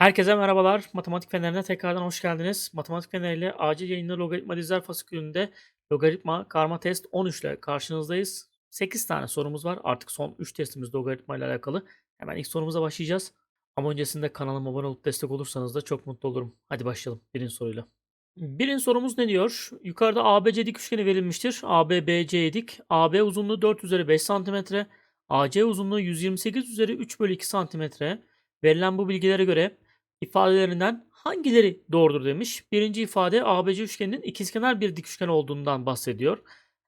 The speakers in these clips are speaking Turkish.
Herkese merhabalar. Matematik Feneri'ne tekrardan hoş geldiniz. Matematik Feneri ile acil yayında logaritma diziler fasikülünde logaritma karma test 13 ile karşınızdayız. 8 tane sorumuz var. Artık son 3 testimiz logaritma ile alakalı. Hemen ilk sorumuza başlayacağız. Ama öncesinde kanalıma abone olup destek olursanız da çok mutlu olurum. Hadi başlayalım birinci soruyla. Birinci sorumuz ne diyor? Yukarıda ABC dik üçgeni verilmiştir. AB BC dik. AB uzunluğu 4 üzeri 5 cm. AC uzunluğu 128 üzeri 3 bölü 2 cm. Verilen bu bilgilere göre ifadelerinden hangileri doğrudur demiş. Birinci ifade ABC üçgeninin ikizkenar bir dik üçgen olduğundan bahsediyor.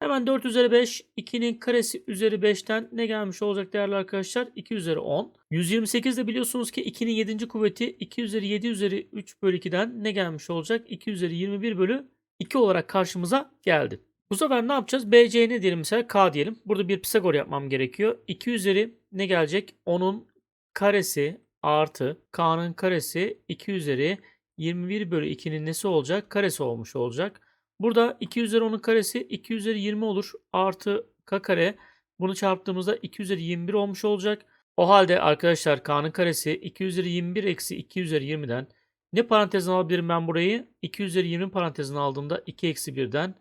Hemen 4 üzeri 5, 2'nin karesi üzeri 5'ten ne gelmiş olacak değerli arkadaşlar? 2 üzeri 10. 128 de biliyorsunuz ki 2'nin 7. kuvveti 2 üzeri 7 üzeri 3 bölü 2'den ne gelmiş olacak? 2 üzeri 21 bölü 2 olarak karşımıza geldi. Bu sefer ne yapacağız? BC ne diyelim mesela? K diyelim. Burada bir Pisagor yapmam gerekiyor. 2 üzeri ne gelecek? 10'un karesi artı k'nın karesi 2 üzeri 21 bölü 2'nin nesi olacak? Karesi olmuş olacak. Burada 2 üzeri 10'un karesi 2 üzeri 20 olur. Artı k kare. Bunu çarptığımızda 2 üzeri 21 olmuş olacak. O halde arkadaşlar k'nın karesi 2 üzeri 21 eksi 2 üzeri 20'den ne parantezine alabilirim ben burayı? 2 üzeri 20 parantezine aldığımda 2 eksi 1'den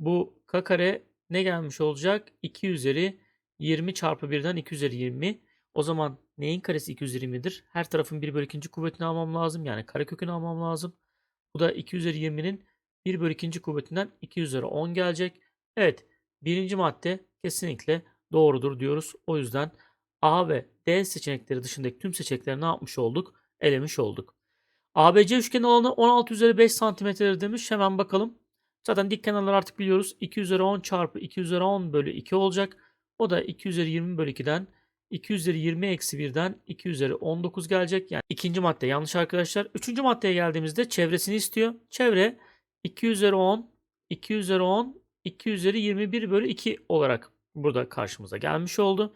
bu k kare ne gelmiş olacak? 2 üzeri 20 çarpı 1'den 2 üzeri 20. O zaman neyin karesi 2 üzeri 20'dir? Her tarafın 1 bölü 2. kuvvetini almam lazım. Yani karekökünü almam lazım. Bu da 2 üzeri 20'nin 1 bölü 2. kuvvetinden 2 üzeri 10 gelecek. Evet. Birinci madde kesinlikle doğrudur diyoruz. O yüzden A ve D seçenekleri dışındaki tüm seçenekleri ne yapmış olduk? Elemiş olduk. ABC üçgeni alanı 16 üzeri 5 santimetredir demiş. Hemen bakalım. Zaten dik kenarlar artık biliyoruz. 2 üzeri 10 çarpı 2 üzeri 10 bölü 2 olacak. O da 2 üzeri 20 bölü 2'den 2 üzeri 20 eksi 1'den 2 üzeri 19 gelecek. Yani ikinci madde yanlış arkadaşlar. Üçüncü maddeye geldiğimizde çevresini istiyor. Çevre 2 üzeri 10, 2 üzeri 10, 2 üzeri 21 bölü 2 olarak burada karşımıza gelmiş oldu.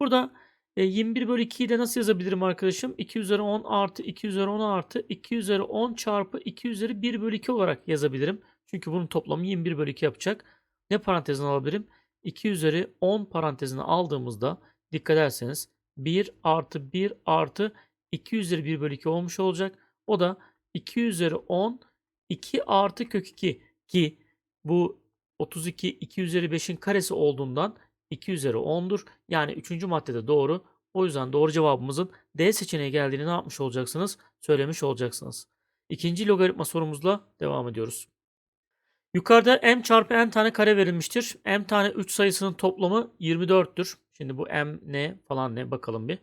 Burada e, 21 bölü 2'yi de nasıl yazabilirim arkadaşım? 2 üzeri 10 artı 2 üzeri 10 artı 2 üzeri 10 çarpı 2 üzeri 1 bölü 2 olarak yazabilirim. Çünkü bunun toplamı 21 bölü 2 yapacak. Ne parantezine alabilirim? 2 üzeri 10 parantezine aldığımızda dikkat ederseniz 1 artı 1 artı 2 üzeri 1 bölü 2 olmuş olacak. O da 2 üzeri 10 2 artı kök 2 ki bu 32 2 üzeri 5'in karesi olduğundan 2 üzeri 10'dur. Yani 3. maddede doğru. O yüzden doğru cevabımızın D seçeneği geldiğini ne yapmış olacaksınız? Söylemiş olacaksınız. İkinci logaritma sorumuzla devam ediyoruz. Yukarıda m çarpı n tane kare verilmiştir. m tane 3 sayısının toplamı 24'tür. Şimdi bu m ne falan ne bakalım bir.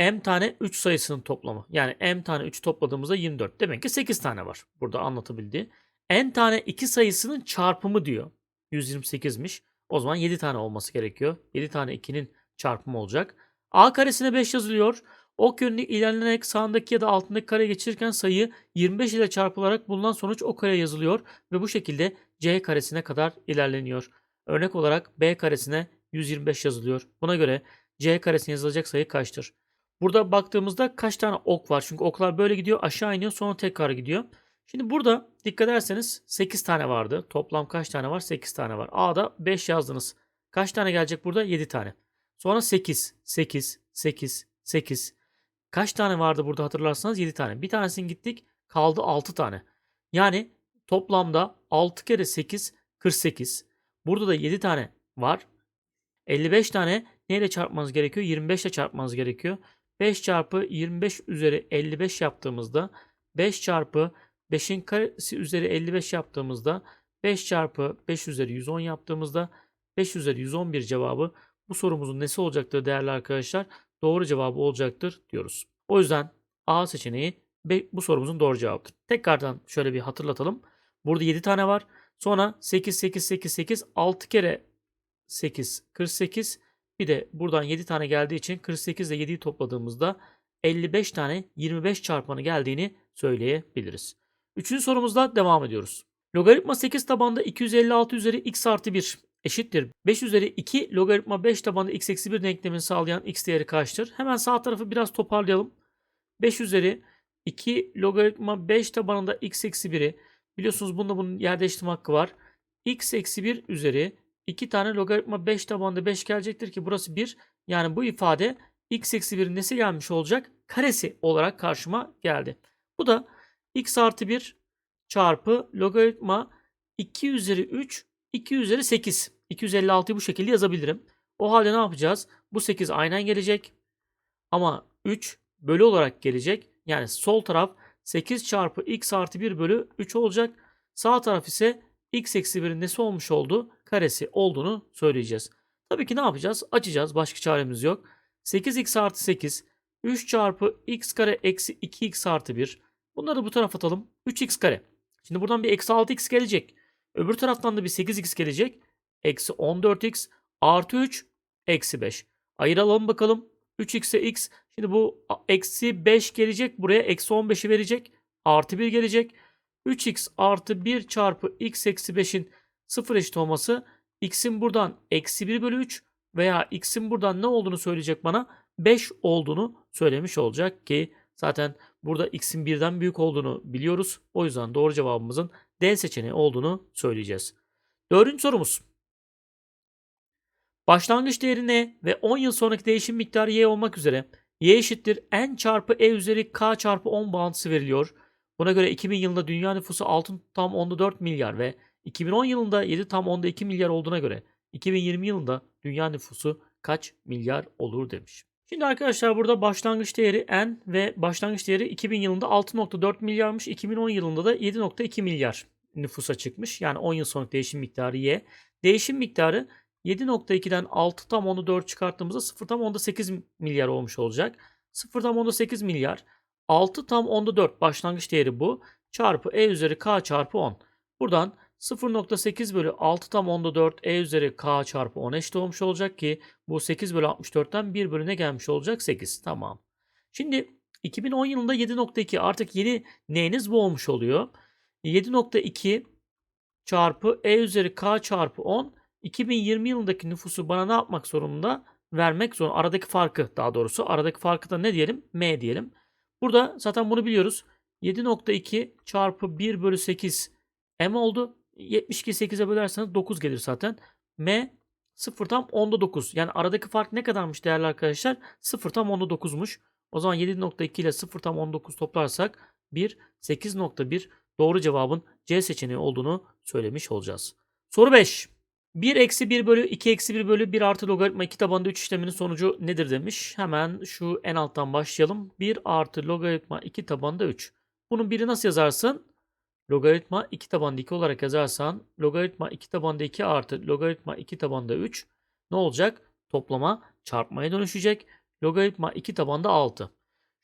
m tane 3 sayısının toplamı. Yani m tane 3 topladığımızda 24. Demek ki 8 tane var. Burada anlatabildiği. n tane 2 sayısının çarpımı diyor. 128'miş. O zaman 7 tane olması gerekiyor. 7 tane 2'nin çarpımı olacak. a karesine 5 yazılıyor. Ok yönünü ilerlenerek sağındaki ya da altındaki kare geçirirken sayı 25 ile çarpılarak bulunan sonuç o kare yazılıyor ve bu şekilde c karesine kadar ilerleniyor. Örnek olarak b karesine 125 yazılıyor. Buna göre c karesine yazılacak sayı kaçtır? Burada baktığımızda kaç tane ok var? Çünkü oklar böyle gidiyor aşağı iniyor sonra tekrar gidiyor. Şimdi burada dikkat ederseniz 8 tane vardı. Toplam kaç tane var? 8 tane var. A'da 5 yazdınız. Kaç tane gelecek burada? 7 tane. Sonra 8, 8, 8, 8. Kaç tane vardı burada hatırlarsanız 7 tane. Bir tanesini gittik kaldı 6 tane. Yani toplamda 6 kere 8 48. Burada da 7 tane var. 55 tane neyle çarpmanız gerekiyor? 25 ile çarpmanız gerekiyor. 5 çarpı 25 üzeri 55 yaptığımızda 5 çarpı 5'in karesi üzeri 55 yaptığımızda 5 çarpı 5 üzeri 110 yaptığımızda 5 üzeri 111 cevabı bu sorumuzun nesi olacaktır değerli arkadaşlar? Doğru cevabı olacaktır diyoruz. O yüzden A seçeneği bu sorumuzun doğru cevabıdır. Tekrardan şöyle bir hatırlatalım. Burada 7 tane var. Sonra 8, 8, 8, 8, 6 kere 8, 48. Bir de buradan 7 tane geldiği için 48 ile 7'yi topladığımızda 55 tane 25 çarpanı geldiğini söyleyebiliriz. Üçüncü sorumuzla devam ediyoruz. Logaritma 8 tabanda 256 üzeri x artı 1 eşittir. 5 üzeri 2 logaritma 5 tabanında x eksi 1 denklemini sağlayan x değeri kaçtır? Hemen sağ tarafı biraz toparlayalım. 5 üzeri 2 logaritma 5 tabanında x eksi 1'i biliyorsunuz bunda bunun yer değiştirme hakkı var. x eksi 1 üzeri 2 tane logaritma 5 tabanında 5 gelecektir ki burası 1. Yani bu ifade x eksi 1'in nesi gelmiş olacak? Karesi olarak karşıma geldi. Bu da x artı 1 çarpı logaritma 2 üzeri 3 2 üzeri 8. 256'yı bu şekilde yazabilirim. O halde ne yapacağız? Bu 8 aynen gelecek. Ama 3 bölü olarak gelecek. Yani sol taraf 8 çarpı x artı 1 bölü 3 olacak. Sağ taraf ise x eksi 1'in nesi olmuş oldu? Karesi olduğunu söyleyeceğiz. Tabii ki ne yapacağız? Açacağız. Başka çaremiz yok. 8x artı 8 3 çarpı x kare eksi 2x artı 1. Bunları bu tarafa atalım. 3x kare. Şimdi buradan bir eksi 6x gelecek. Öbür taraftan da bir 8x gelecek. Eksi 14x artı 3 eksi 5. Ayıralım bakalım. 3x'e x. Şimdi bu eksi 5 gelecek. Buraya eksi 15'i verecek. Artı 1 gelecek. 3x artı 1 çarpı x eksi 5'in 0 eşit olması x'in buradan eksi 1 bölü 3 veya x'in buradan ne olduğunu söyleyecek bana 5 olduğunu söylemiş olacak ki zaten burada x'in birden büyük olduğunu biliyoruz. O yüzden doğru cevabımızın D seçeneği olduğunu söyleyeceğiz. Dördüncü sorumuz. Başlangıç değeri n ve 10 yıl sonraki değişim miktarı y olmak üzere y eşittir n çarpı e üzeri k çarpı 10 bağıntısı veriliyor. Buna göre 2000 yılında dünya nüfusu 6 tam 10'da 4 milyar ve 2010 yılında 7 tam 10'da 2 milyar olduğuna göre 2020 yılında dünya nüfusu kaç milyar olur demiş. Şimdi arkadaşlar burada başlangıç değeri n ve başlangıç değeri 2000 yılında 6.4 milyarmış. 2010 yılında da 7.2 milyar nüfusa çıkmış. Yani 10 yıl sonraki değişim miktarı y. Değişim miktarı 7.2'den 6 tam 10'u 4 çıkarttığımızda 0 tam 10'da 8 milyar olmuş olacak. 0 tam 10'da 8 milyar. 6 tam 10'da 4 başlangıç değeri bu. Çarpı e üzeri k çarpı 10. Buradan 0.8 bölü 6 tam 10'da 4 e üzeri k çarpı 10 eşit olmuş olacak ki bu 8 bölü 64'ten 1 bölüne gelmiş olacak 8. Tamam. Şimdi 2010 yılında 7.2 artık yeni neyiniz bu olmuş oluyor. 7.2 çarpı e üzeri k çarpı 10 2020 yılındaki nüfusu bana ne yapmak zorunda? Vermek zorunda. Aradaki farkı daha doğrusu. Aradaki farkı da ne diyelim? M diyelim. Burada zaten bunu biliyoruz. 7.2 çarpı 1 bölü 8 M oldu. 72 8'e bölerseniz 9 gelir zaten. M 0 tam 10'da 9. Yani aradaki fark ne kadarmış değerli arkadaşlar? 0 tam 10'da 9'muş. O zaman 7.2 ile 0 tam 19 toplarsak 1 8.1 doğru cevabın C seçeneği olduğunu söylemiş olacağız. Soru 5. 1 eksi 1 bölü 2 eksi 1 bölü 1 artı logaritma 2 tabanında 3 işleminin sonucu nedir demiş. Hemen şu en alttan başlayalım. 1 artı logaritma 2 tabanında 3. Bunun biri nasıl yazarsın? Logaritma 2 tabanında 2 olarak yazarsan logaritma 2 tabanında 2 artı logaritma 2 tabanında 3 ne olacak? Toplama çarpmaya dönüşecek. Logaritma 2 tabanında 6.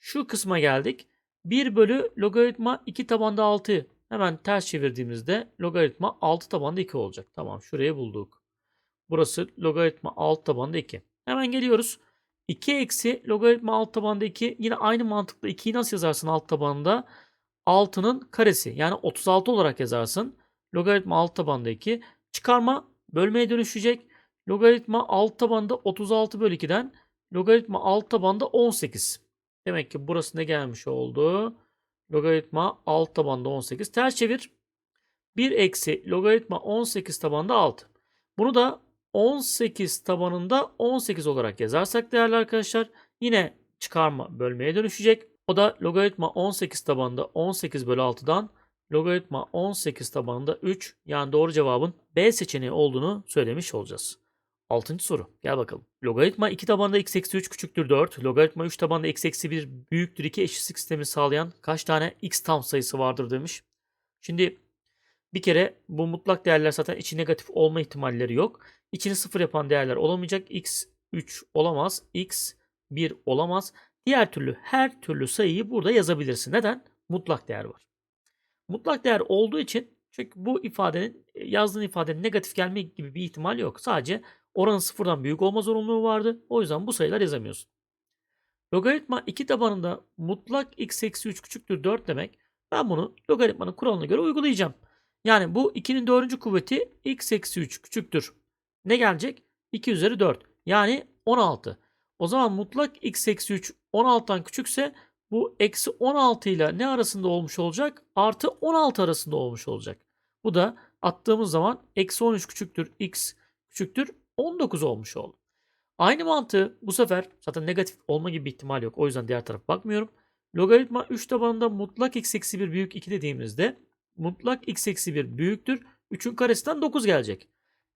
Şu kısma geldik. 1 bölü logaritma 2 tabanda 6 Hemen ters çevirdiğimizde logaritma 6 tabanda 2 olacak. Tamam şurayı bulduk. Burası logaritma 6 tabanda 2. Hemen geliyoruz. 2 eksi logaritma 6 tabanda 2. Yine aynı mantıkla 2'yi nasıl yazarsın alt tabanda? 6'nın karesi. Yani 36 olarak yazarsın. Logaritma 6 tabanda 2. Çıkarma bölmeye dönüşecek. Logaritma 6 tabanda 36 bölü 2'den logaritma 6 tabanda 18. Demek ki burası ne gelmiş oldu? Logaritma alt tabanda 18. Ters çevir. 1 eksi logaritma 18 tabanda 6. Bunu da 18 tabanında 18 olarak yazarsak değerli arkadaşlar yine çıkarma bölmeye dönüşecek. O da logaritma 18 tabanında 18 bölü 6'dan logaritma 18 tabanında 3 yani doğru cevabın B seçeneği olduğunu söylemiş olacağız. Altıncı soru. Gel bakalım. Logaritma 2 tabanda x eksi 3 küçüktür 4. Logaritma 3 tabanda x eksi 1 büyüktür 2 eşitlik sistemi sağlayan kaç tane x tam sayısı vardır demiş. Şimdi bir kere bu mutlak değerler zaten içi negatif olma ihtimalleri yok. İçini sıfır yapan değerler olamayacak. x 3 olamaz. x 1 olamaz. Diğer türlü her türlü sayıyı burada yazabilirsin. Neden? Mutlak değer var. Mutlak değer olduğu için çünkü bu ifadenin yazdığın ifadenin negatif gelme gibi bir ihtimal yok. Sadece oranın sıfırdan büyük olma zorunluluğu vardı. O yüzden bu sayılar yazamıyorsun. Logaritma 2 tabanında mutlak x eksi 3 küçüktür 4 demek. Ben bunu logaritmanın kuralına göre uygulayacağım. Yani bu 2'nin 4. kuvveti x eksi 3 küçüktür. Ne gelecek? 2 üzeri 4. Yani 16. O zaman mutlak x eksi 3 16'dan küçükse bu eksi 16 ile ne arasında olmuş olacak? Artı 16 arasında olmuş olacak. Bu da attığımız zaman eksi 13 küçüktür x küçüktür 19 olmuş oldu. Aynı mantığı bu sefer zaten negatif olma gibi bir ihtimal yok. O yüzden diğer tarafa bakmıyorum. Logaritma 3 tabanında mutlak x eksi 1 büyük 2 dediğimizde mutlak x eksi 1 büyüktür. 3'ün karesinden 9 gelecek.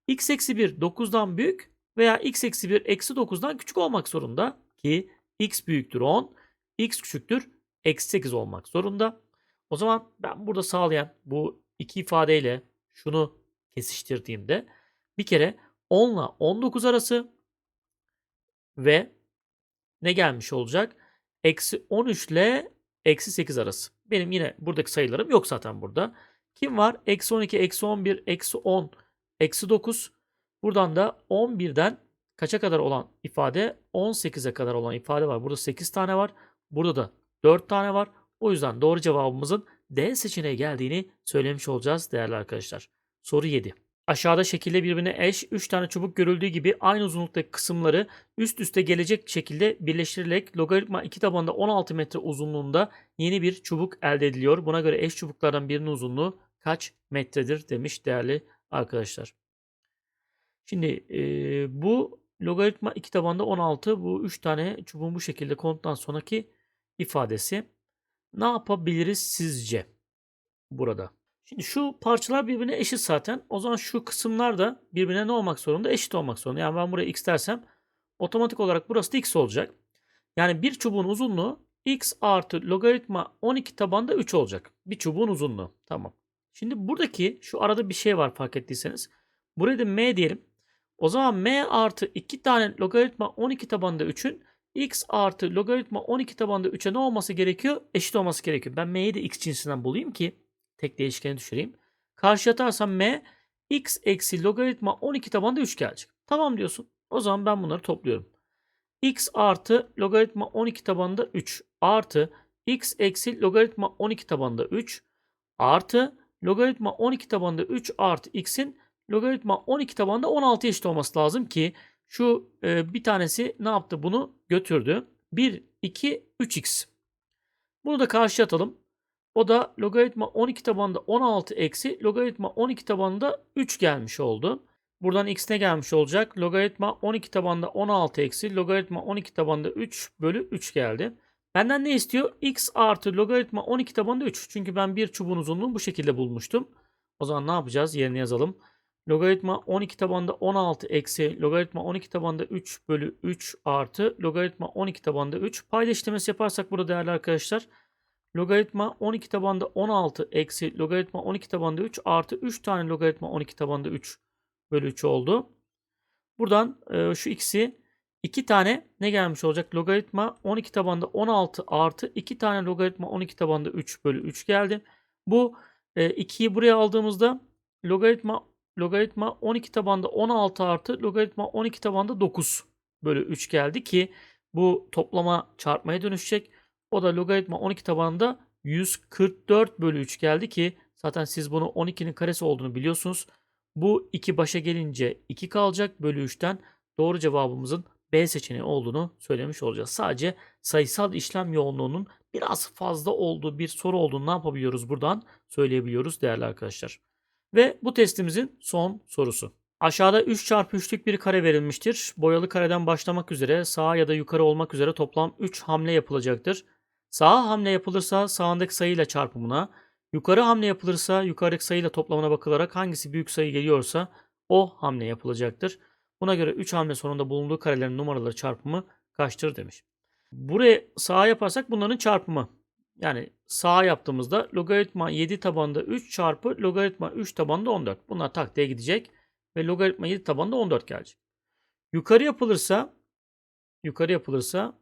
x eksi 1 9'dan büyük veya x eksi 1 eksi 9'dan küçük olmak zorunda ki x büyüktür 10, x küçüktür eksi 8 olmak zorunda. O zaman ben burada sağlayan bu iki ifadeyle şunu kesiştirdiğimde bir kere 10 ile 19 arası ve ne gelmiş olacak? Eksi 13 ile eksi 8 arası. Benim yine buradaki sayılarım yok zaten burada. Kim var? Eksi 12, eksi 11, eksi 10, eksi 9. Buradan da 11'den kaça kadar olan ifade? 18'e kadar olan ifade var. Burada 8 tane var. Burada da 4 tane var. O yüzden doğru cevabımızın D seçeneği geldiğini söylemiş olacağız değerli arkadaşlar. Soru 7. Aşağıda şekilde birbirine eş 3 tane çubuk görüldüğü gibi aynı uzunluktaki kısımları üst üste gelecek şekilde birleştirilerek logaritma 2 tabanında 16 metre uzunluğunda yeni bir çubuk elde ediliyor. Buna göre eş çubuklardan birinin uzunluğu kaç metredir demiş değerli arkadaşlar. Şimdi e, bu logaritma 2 tabanda 16 bu 3 tane çubuğun bu şekilde konttan sonraki ifadesi. Ne yapabiliriz sizce burada? Şimdi şu parçalar birbirine eşit zaten. O zaman şu kısımlar da birbirine ne olmak zorunda? Eşit olmak zorunda. Yani ben buraya x dersem otomatik olarak burası da x olacak. Yani bir çubuğun uzunluğu x artı logaritma 12 tabanda 3 olacak. Bir çubuğun uzunluğu. Tamam. Şimdi buradaki şu arada bir şey var fark ettiyseniz. Buraya da m diyelim. O zaman m artı 2 tane logaritma 12 tabanda 3'ün x artı logaritma 12 tabanda 3'e ne olması gerekiyor? Eşit olması gerekiyor. Ben m'yi de x cinsinden bulayım ki tek değişkeni düşüreyim. Karşı atarsam m x eksi logaritma 12 tabanda 3 gelecek. Tamam diyorsun. O zaman ben bunları topluyorum. x artı logaritma 12 tabanında 3 artı x eksi logaritma 12 tabanında 3 artı logaritma 12 tabanında 3 artı x'in logaritma 12 tabanında 16 eşit olması lazım ki şu e, bir tanesi ne yaptı bunu götürdü. 1, 2, 3x. Bunu da karşı atalım. O da logaritma 12 tabanında 16 eksi logaritma 12 tabanında 3 gelmiş oldu. Buradan x ne gelmiş olacak? Logaritma 12 tabanında 16 eksi logaritma 12 tabanında 3 bölü 3 geldi. Benden ne istiyor? x artı logaritma 12 tabanında 3. Çünkü ben bir çubuğun uzunluğunu bu şekilde bulmuştum. O zaman ne yapacağız? Yerine yazalım. Logaritma 12 tabanında 16 eksi logaritma 12 tabanında 3 bölü 3 artı logaritma 12 tabanında 3. Payda işlemesi yaparsak burada değerli arkadaşlar. Logaritma 12 tabanında 16 eksi logaritma 12 tabanında 3 artı 3 tane logaritma 12 tabanında 3 bölü 3 oldu. Buradan e, şu x'i 2 tane ne gelmiş olacak? Logaritma 12 tabanında 16 artı 2 tane logaritma 12 tabanında 3 bölü 3 geldi. Bu e, 2'yi buraya aldığımızda logaritma logaritma 12 tabanda 16 artı logaritma 12 tabanda 9 bölü 3 geldi ki bu toplama çarpmaya dönüşecek. O da logaritma 12 tabanında 144 bölü 3 geldi ki zaten siz bunu 12'nin karesi olduğunu biliyorsunuz. Bu 2 başa gelince 2 kalacak bölü 3'ten doğru cevabımızın B seçeneği olduğunu söylemiş olacağız. Sadece sayısal işlem yoğunluğunun biraz fazla olduğu bir soru olduğunu ne yapabiliyoruz buradan söyleyebiliyoruz değerli arkadaşlar. Ve bu testimizin son sorusu. Aşağıda 3 çarpı 3'lük bir kare verilmiştir. Boyalı kareden başlamak üzere sağa ya da yukarı olmak üzere toplam 3 hamle yapılacaktır. Sağa hamle yapılırsa sağındaki sayıyla çarpımına, yukarı hamle yapılırsa yukarıdaki sayıyla toplamına bakılarak hangisi büyük sayı geliyorsa o hamle yapılacaktır. Buna göre 3 hamle sonunda bulunduğu karelerin numaraları çarpımı kaçtır demiş. Buraya sağa yaparsak bunların çarpımı. Yani sağa yaptığımızda logaritma 7 tabanında 3 çarpı logaritma 3 tabanında 14. Bunlar taktiğe gidecek ve logaritma 7 tabanında 14 gelecek. Yukarı yapılırsa yukarı yapılırsa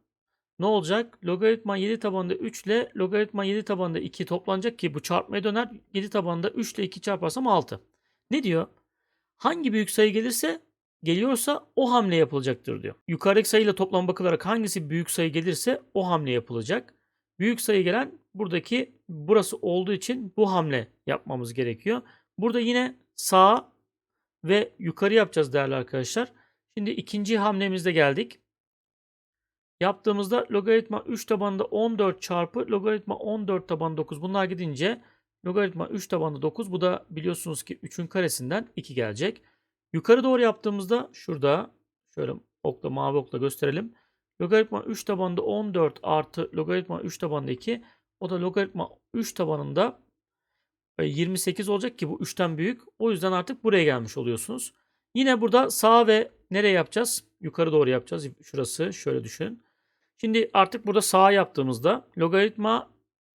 ne olacak? Logaritma 7 tabanında 3 ile logaritma 7 tabanında 2 toplanacak ki bu çarpmaya döner. 7 tabanında 3 ile 2 çarparsam 6. Ne diyor? Hangi büyük sayı gelirse geliyorsa o hamle yapılacaktır diyor. Yukarıdaki sayıyla toplam bakılarak hangisi büyük sayı gelirse o hamle yapılacak. Büyük sayı gelen buradaki burası olduğu için bu hamle yapmamız gerekiyor. Burada yine sağ ve yukarı yapacağız değerli arkadaşlar. Şimdi ikinci hamlemizde geldik. Yaptığımızda logaritma 3 tabanında 14 çarpı logaritma 14 tabanı 9 bunlar gidince logaritma 3 tabanında 9 bu da biliyorsunuz ki 3'ün karesinden 2 gelecek. Yukarı doğru yaptığımızda şurada şöyle okla mavi okla gösterelim. Logaritma 3 tabanında 14 artı logaritma 3 tabanında 2. O da logaritma 3 tabanında e, 28 olacak ki bu 3'ten büyük. O yüzden artık buraya gelmiş oluyorsunuz. Yine burada sağ ve nereye yapacağız? Yukarı doğru yapacağız. Şurası şöyle düşünün. Şimdi artık burada sağa yaptığımızda logaritma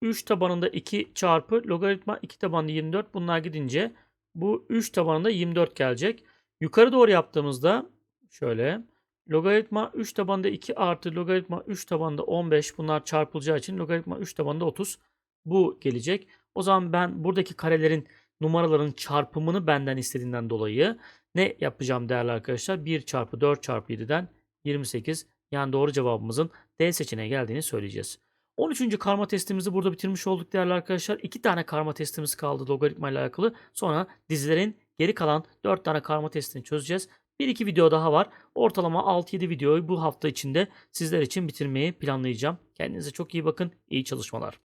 3 tabanında 2 çarpı logaritma 2 tabanında 24 bunlar gidince bu 3 tabanında 24 gelecek. Yukarı doğru yaptığımızda şöyle logaritma 3 tabanında 2 artı logaritma 3 tabanında 15 bunlar çarpılacağı için logaritma 3 tabanında 30 bu gelecek. O zaman ben buradaki karelerin numaraların çarpımını benden istediğinden dolayı ne yapacağım değerli arkadaşlar? 1 çarpı 4 çarpı 7'den 28 yani doğru cevabımızın D seçeneğe geldiğini söyleyeceğiz. 13. karma testimizi burada bitirmiş olduk değerli arkadaşlar. 2 tane karma testimiz kaldı logaritma ile alakalı. Sonra dizilerin geri kalan 4 tane karma testini çözeceğiz. Bir iki video daha var. Ortalama 6-7 videoyu bu hafta içinde sizler için bitirmeyi planlayacağım. Kendinize çok iyi bakın. İyi çalışmalar.